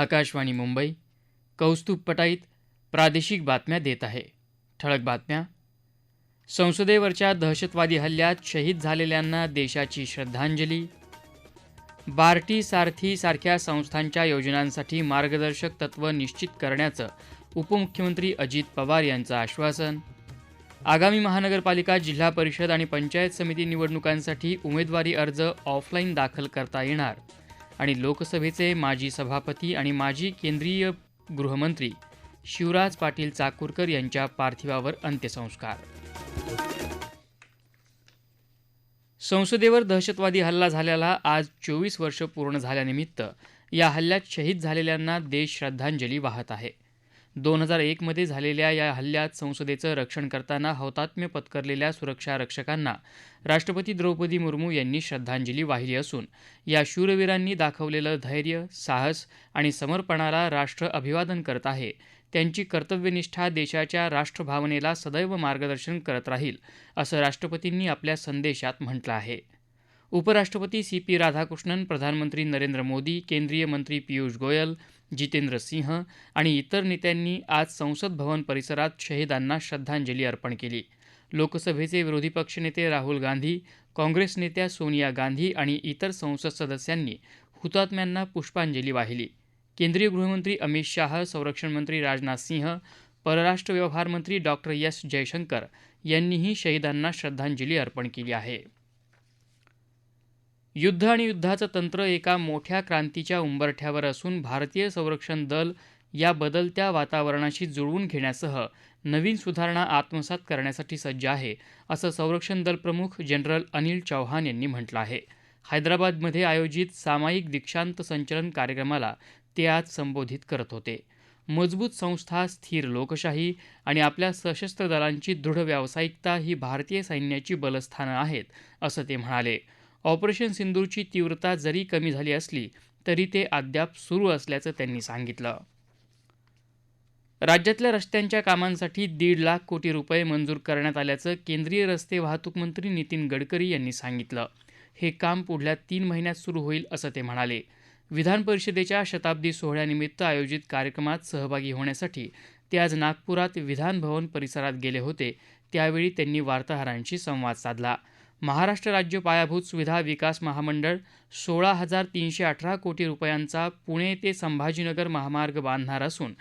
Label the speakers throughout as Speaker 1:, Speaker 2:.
Speaker 1: आकाशवाणी मुंबई कौस्तुभ पटाईत प्रादेशिक बातम्या देत आहे ठळक बातम्या संसदेवरच्या दहशतवादी हल्ल्यात शहीद झालेल्यांना देशाची श्रद्धांजली बार्टी सारथी सारख्या संस्थांच्या योजनांसाठी मार्गदर्शक तत्त्व निश्चित करण्याचं उपमुख्यमंत्री अजित पवार यांचं आश्वासन आगामी महानगरपालिका जिल्हा परिषद आणि पंचायत समिती निवडणुकांसाठी उमेदवारी अर्ज ऑफलाईन दाखल करता येणार आणि लोकसभेचे माजी सभापती आणि माजी केंद्रीय गृहमंत्री शिवराज पाटील चाकूरकर यांच्या पार्थिवावर अंत्यसंस्कार संसदेवर दहशतवादी हल्ला झाल्याला आज चोवीस वर्ष पूर्ण झाल्यानिमित्त या हल्ल्यात शहीद झालेल्यांना देश श्रद्धांजली वाहत आहे दोन हजार एकमध्ये झालेल्या या हल्ल्यात संसदेचं रक्षण करताना हौतात्म्य पत्करलेल्या सुरक्षा रक्षकांना राष्ट्रपती द्रौपदी मुर्मू यांनी श्रद्धांजली वाहिली असून या शूरवीरांनी दाखवलेलं धैर्य साहस आणि समर्पणाला राष्ट्र अभिवादन करत आहे त्यांची कर्तव्यनिष्ठा देशाच्या राष्ट्रभावनेला सदैव मार्गदर्शन करत राहील असं राष्ट्रपतींनी आपल्या संदेशात म्हटलं आहे उपराष्ट्रपती सी पी राधाकृष्णन प्रधानमंत्री नरेंद्र मोदी केंद्रीय मंत्री पियुष गोयल जितेंद्र सिंह आणि इतर नेत्यांनी आज संसद भवन परिसरात शहीदांना श्रद्धांजली अर्पण केली लोकसभेचे विरोधी पक्षनेते राहुल गांधी काँग्रेस नेत्या सोनिया गांधी आणि इतर संसद सदस्यांनी हुतात्म्यांना पुष्पांजली वाहिली केंद्रीय गृहमंत्री अमित शाह संरक्षण मंत्री राजनाथ सिंह परराष्ट्र व्यवहार मंत्री डॉक्टर एस जयशंकर यांनीही शहीदांना श्रद्धांजली अर्पण केली आहे युद्ध आणि युद्धाचं तंत्र एका मोठ्या क्रांतीच्या उंबरठ्यावर असून भारतीय संरक्षण दल या बदलत्या वातावरणाशी जुळवून घेण्यासह नवीन सुधारणा आत्मसात करण्यासाठी सज्ज आहे असं संरक्षण दल प्रमुख जनरल अनिल चौहान यांनी म्हटलं आहे हैदराबादमध्ये आयोजित सामायिक दीक्षांत संचलन कार्यक्रमाला ते आज संबोधित करत होते मजबूत संस्था स्थिर लोकशाही आणि आपल्या सशस्त्र दलांची दृढ व्यावसायिकता ही भारतीय सैन्याची बलस्थानं आहेत असं ते म्हणाले ऑपरेशन सिंदूरची तीव्रता जरी कमी झाली असली तरी ते अद्याप सुरू असल्याचं त्यांनी सांगितलं राज्यातल्या रस्त्यांच्या कामांसाठी दीड लाख कोटी रुपये मंजूर करण्यात आल्याचं केंद्रीय रस्ते वाहतूक मंत्री नितीन गडकरी यांनी सांगितलं हे काम पुढल्या तीन महिन्यात सुरू होईल असं ते म्हणाले विधान परिषदेच्या शताब्दी सोहळ्यानिमित्त आयोजित कार्यक्रमात सहभागी होण्यासाठी ते आज नागपुरात विधानभवन परिसरात गेले होते त्यावेळी त्यांनी वार्ताहरांशी संवाद साधला महाराष्ट्र राज्य पायाभूत सुविधा विकास महामंडळ सोळा हजार तीनशे अठरा कोटी रुपयांचा पुणे ते संभाजीनगर महामार्ग बांधणार असून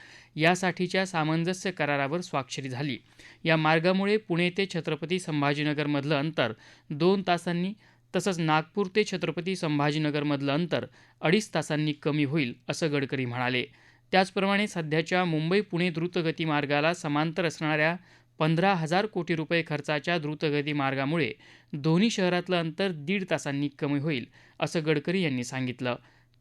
Speaker 1: यासाठीच्या सामंजस्य करारावर स्वाक्षरी झाली या मार्गामुळे पुणे ते छत्रपती संभाजीनगरमधलं अंतर दोन तासांनी तसंच नागपूर ते छत्रपती संभाजीनगरमधलं अंतर अडीच तासांनी कमी होईल असं गडकरी म्हणाले त्याचप्रमाणे सध्याच्या मुंबई पुणे द्रुतगती मार्गाला समांतर असणाऱ्या पंधरा हजार कोटी रुपये खर्चाच्या द्रुतगती मार्गामुळे दोन्ही शहरातलं अंतर दीड तासांनी कमी होईल असं गडकरी यांनी सांगितलं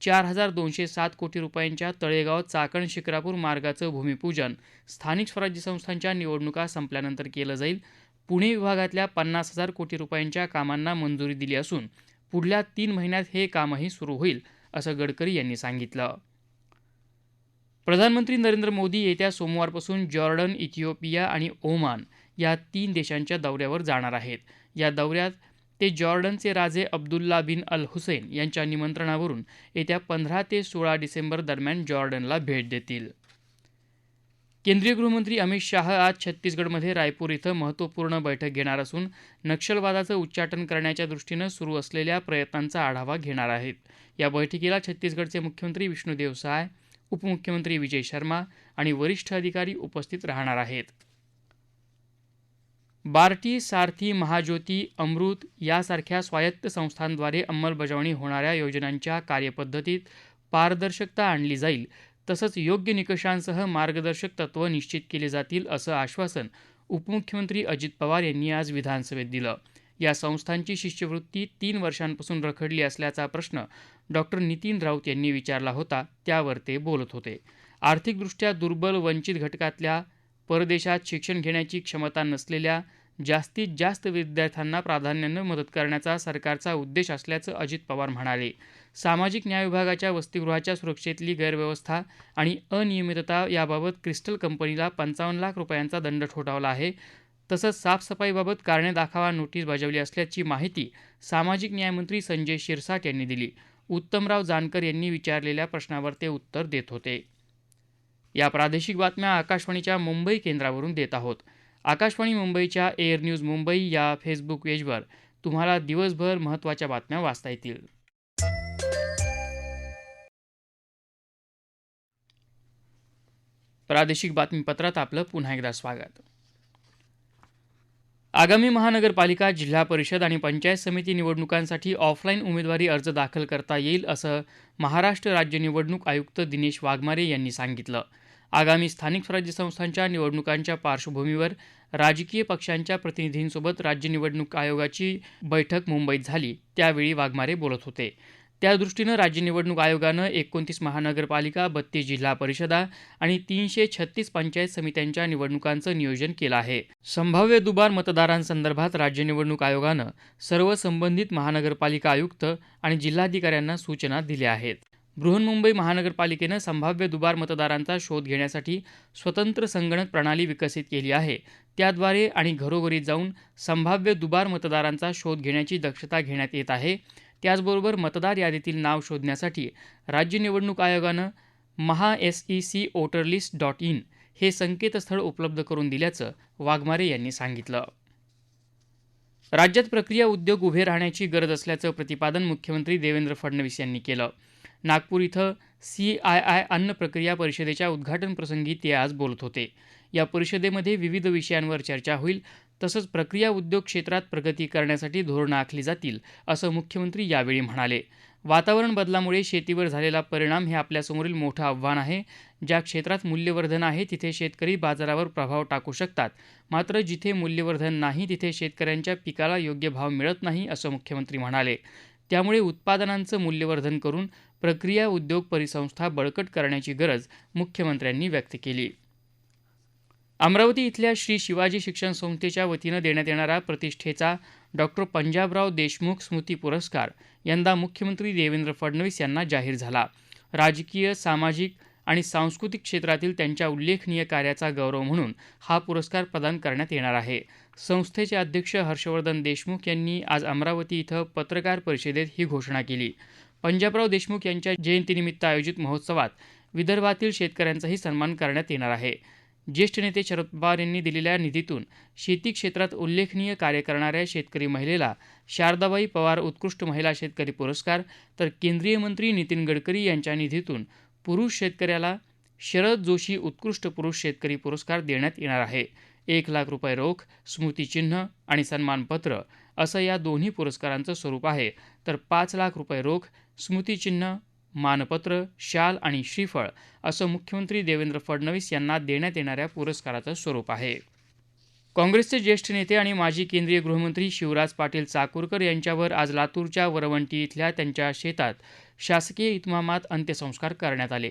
Speaker 1: चार हजार दोनशे सात कोटी रुपयांच्या तळेगाव चाकण शिक्रापूर मार्गाचं भूमिपूजन स्थानिक स्वराज्य संस्थांच्या निवडणुका संपल्यानंतर केलं जाईल पुणे विभागातल्या पन्नास हजार कोटी रुपयांच्या कामांना मंजुरी दिली असून पुढल्या तीन महिन्यात हे कामही सुरू होईल असं गडकरी यांनी सांगितलं प्रधानमंत्री नरेंद्र मोदी येत्या सोमवारपासून जॉर्डन इथिओपिया आणि ओमान या तीन देशांच्या दौऱ्यावर जाणार आहेत या दौऱ्यात ते जॉर्डनचे राजे अब्दुल्ला बिन अल हुसेन यांच्या निमंत्रणावरून येत्या पंधरा ते सोळा डिसेंबर दरम्यान जॉर्डनला भेट देतील केंद्रीय गृहमंत्री अमित शाह आज छत्तीसगडमध्ये रायपूर इथं महत्त्वपूर्ण बैठक घेणार असून नक्षलवादाचं उच्चाटन करण्याच्या दृष्टीनं सुरू असलेल्या प्रयत्नांचा आढावा घेणार आहेत या बैठकीला छत्तीसगडचे मुख्यमंत्री विष्णुदेव साय उपमुख्यमंत्री विजय शर्मा आणि वरिष्ठ अधिकारी उपस्थित राहणार आहेत बार्टी सारथी महाज्योती अमृत यासारख्या स्वायत्त संस्थांद्वारे अंमलबजावणी होणाऱ्या योजनांच्या कार्यपद्धतीत पारदर्शकता आणली जाईल तसंच योग्य निकषांसह मार्गदर्शक तत्त्व निश्चित केली जातील असं आश्वासन उपमुख्यमंत्री अजित पवार यांनी आज विधानसभेत दिलं या संस्थांची शिष्यवृत्ती तीन वर्षांपासून रखडली असल्याचा प्रश्न डॉक्टर नितीन राऊत यांनी विचारला होता त्यावर ते बोलत होते आर्थिकदृष्ट्या दुर्बल वंचित घटकातल्या परदेशात शिक्षण घेण्याची क्षमता नसलेल्या जास्तीत जास्त विद्यार्थ्यांना प्राधान्यानं मदत करण्याचा सरकारचा उद्देश असल्याचं अजित पवार म्हणाले सामाजिक न्याय विभागाच्या वसतिगृहाच्या सुरक्षेतली गैरव्यवस्था आणि अनियमितता याबाबत क्रिस्टल कंपनीला पंचावन्न लाख रुपयांचा दंड ठोठावला आहे तसंच साफसफाईबाबत कारणे दाखवा नोटीस बजावली असल्याची माहिती सामाजिक न्यायमंत्री संजय शिरसाट यांनी दिली उत्तमराव जानकर यांनी विचारलेल्या प्रश्नावर ते उत्तर देत होते या प्रादेशिक बातम्या आकाशवाणीच्या मुंबई केंद्रावरून देत आहोत आकाशवाणी मुंबईच्या एअर न्यूज मुंबई या फेसबुक पेजवर तुम्हाला दिवसभर महत्त्वाच्या बातम्या वाचता येतील प्रादेशिक बातमीपत्रात आपलं पुन्हा एकदा स्वागत आगामी महानगरपालिका जिल्हा परिषद आणि पंचायत समिती निवडणुकांसाठी ऑफलाईन उमेदवारी अर्ज दाखल करता येईल असं महाराष्ट्र राज्य निवडणूक आयुक्त दिनेश वाघमारे यांनी सांगितलं आगामी स्थानिक स्वराज्य संस्थांच्या निवडणुकांच्या पार्श्वभूमीवर राजकीय पक्षांच्या प्रतिनिधींसोबत राज्य निवडणूक आयोगाची बैठक मुंबईत झाली त्यावेळी वाघमारे बोलत होते त्यादृष्टीनं राज्य निवडणूक आयोगानं एकोणतीस महानगरपालिका बत्तीस जिल्हा परिषदा आणि तीनशे छत्तीस पंचायत समित्यांच्या निवडणुकांचं नियोजन केलं आहे संभाव्य दुबार मतदारांसंदर्भात राज्य निवडणूक आयोगानं सर्व संबंधित महानगरपालिका आयुक्त आणि जिल्हाधिकाऱ्यांना सूचना दिल्या आहेत बृहन्मुंबई महानगरपालिकेनं संभाव्य दुबार मतदारांचा शोध घेण्यासाठी स्वतंत्र संगणक प्रणाली विकसित केली आहे त्याद्वारे आणि घरोघरी जाऊन संभाव्य दुबार मतदारांचा शोध घेण्याची दक्षता घेण्यात येत आहे त्याचबरोबर मतदार यादीतील नाव शोधण्यासाठी राज्य निवडणूक आयोगानं Maha S E C voter list dot in हे संकेतस्थळ उपलब्ध करून दिल्याचं वाघमारे यांनी सांगितलं राज्यात प्रक्रिया उद्योग उभे राहण्याची गरज असल्याचं प्रतिपादन मुख्यमंत्री देवेंद्र फडणवीस यांनी केलं नागपूर इथं सी आय आय अन्न प्रक्रिया परिषदेच्या उद्घाटन प्रसंगी ते आज बोलत होते या परिषदेमध्ये विविध विषयांवर चर्चा होईल तसंच प्रक्रिया उद्योग क्षेत्रात प्रगती करण्यासाठी धोरणं आखली जातील असं मुख्यमंत्री यावेळी म्हणाले वातावरण बदलामुळे शेतीवर झालेला परिणाम हे आपल्यासमोरील मोठं आव्हान आहे ज्या क्षेत्रात मूल्यवर्धन आहे तिथे शेतकरी बाजारावर प्रभाव टाकू शकतात मात्र जिथे मूल्यवर्धन नाही तिथे शेतकऱ्यांच्या पिकाला योग्य भाव मिळत नाही असं मुख्यमंत्री म्हणाले त्यामुळे उत्पादनांचं मूल्यवर्धन करून प्रक्रिया उद्योग परिसंस्था बळकट करण्याची गरज मुख्यमंत्र्यांनी व्यक्त केली अमरावती इथल्या श्री शिवाजी शिक्षण संस्थेच्या वतीनं देण्यात येणारा प्रतिष्ठेचा डॉक्टर पंजाबराव देशमुख स्मृती पुरस्कार यंदा मुख्यमंत्री देवेंद्र फडणवीस यांना जाहीर झाला राजकीय सामाजिक आणि सांस्कृतिक क्षेत्रातील त्यांच्या उल्लेखनीय कार्याचा गौरव म्हणून हा पुरस्कार प्रदान करण्यात येणार आहे संस्थेचे अध्यक्ष हर्षवर्धन देशमुख यांनी आज अमरावती इथं पत्रकार परिषदेत ही घोषणा केली पंजाबराव देशमुख यांच्या जयंतीनिमित्त आयोजित महोत्सवात विदर्भातील शेतकऱ्यांचाही सन्मान करण्यात येणार आहे ज्येष्ठ नेते शरद पवार यांनी दिलेल्या निधीतून शेती क्षेत्रात उल्लेखनीय कार्य करणाऱ्या शेतकरी महिलेला शारदाबाई पवार उत्कृष्ट महिला शेतकरी पुरस्कार तर केंद्रीय मंत्री नितीन गडकरी यांच्या निधीतून पुरुष शेतकऱ्याला शरद जोशी उत्कृष्ट पुरुष शेतकरी पुरस्कार देण्यात येणार आहे एक लाख रुपये रोख स्मृतिचिन्ह आणि सन्मानपत्र असं या दोन्ही पुरस्कारांचं स्वरूप आहे तर पाच लाख रुपये रोख स्मृतिचिन्ह मानपत्र शाल आणि श्रीफळ असं मुख्यमंत्री देवेंद्र फडणवीस यांना देण्यात येणाऱ्या पुरस्काराचं स्वरूप आहे काँग्रेसचे ज्येष्ठ नेते आणि माजी केंद्रीय गृहमंत्री शिवराज पाटील चाकूरकर यांच्यावर आज लातूरच्या वरवंटी इथल्या त्यांच्या शेतात शासकीय इतमामात अंत्यसंस्कार करण्यात आले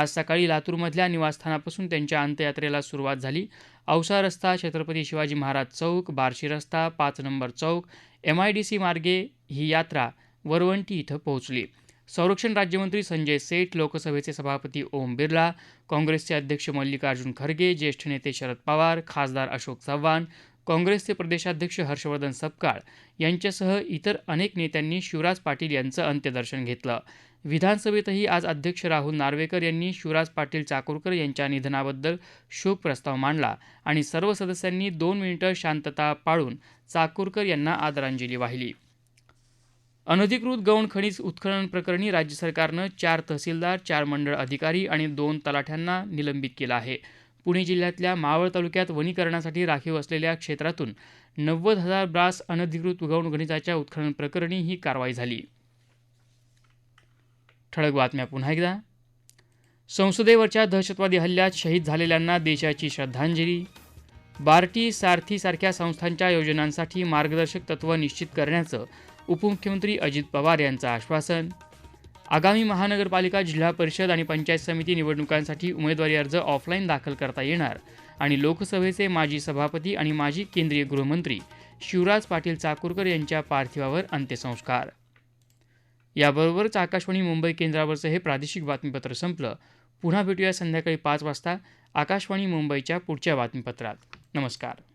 Speaker 1: आज सकाळी लातूरमधल्या निवासस्थानापासून त्यांच्या अंत्ययात्रेला सुरुवात झाली औसा रस्ता छत्रपती शिवाजी महाराज चौक बार्शी रस्ता पाच नंबर चौक एम आय डी सी मार्गे ही यात्रा वरवंटी इथं पोहोचली संरक्षण राज्यमंत्री संजय सेठ लोकसभेचे सभापती ओम बिर्ला काँग्रेसचे अध्यक्ष मल्लिकार्जुन खरगे ज्येष्ठ नेते शरद पवार खासदार अशोक चव्हाण काँग्रेसचे प्रदेशाध्यक्ष हर्षवर्धन सपकाळ यांच्यासह इतर अनेक नेत्यांनी शिवराज पाटील यांचं अंत्यदर्शन घेतलं विधानसभेतही आज अध्यक्ष राहुल नार्वेकर यांनी शिवराज पाटील चाकूरकर यांच्या निधनाबद्दल शोक प्रस्ताव मांडला आणि सर्व सदस्यांनी दोन मिनिटं शांतता पाळून चाकूरकर यांना आदरांजली वाहिली अनधिकृत गौण खनिज उत्खनन प्रकरणी राज्य सरकारनं चार तहसीलदार चार मंडळ अधिकारी आणि दोन तलाठ्यांना निलंबित केलं आहे पुणे जिल्ह्यातल्या मावळ तालुक्यात वनीकरणासाठी राखीव असलेल्या क्षेत्रातून नव्वद हजार ब्रास अनधिकृत गौण खनिजाच्या उत्खनन प्रकरणी ही कारवाई झाली ठळक बातम्या पुन्हा एकदा संसदेवरच्या दहशतवादी हल्ल्यात शहीद झालेल्यांना देशाची श्रद्धांजली बार्टी सारथीसारख्या संस्थांच्या योजनांसाठी मार्गदर्शक तत्त्व निश्चित करण्याचं उपमुख्यमंत्री अजित पवार यांचं आश्वासन आगामी महानगरपालिका जिल्हा परिषद आणि पंचायत समिती निवडणुकांसाठी उमेदवारी अर्ज ऑफलाईन दाखल करता येणार आणि लोकसभेचे माजी सभापती आणि माजी केंद्रीय गृहमंत्री शिवराज पाटील चाकूरकर यांच्या पार्थिवावर अंत्यसंस्कार याबरोबरच आकाशवाणी मुंबई केंद्रावरचं हे प्रादेशिक बातमीपत्र संपलं पुन्हा भेटूया संध्याकाळी पाच वाजता आकाशवाणी मुंबईच्या पुढच्या बातमीपत्रात नमस्कार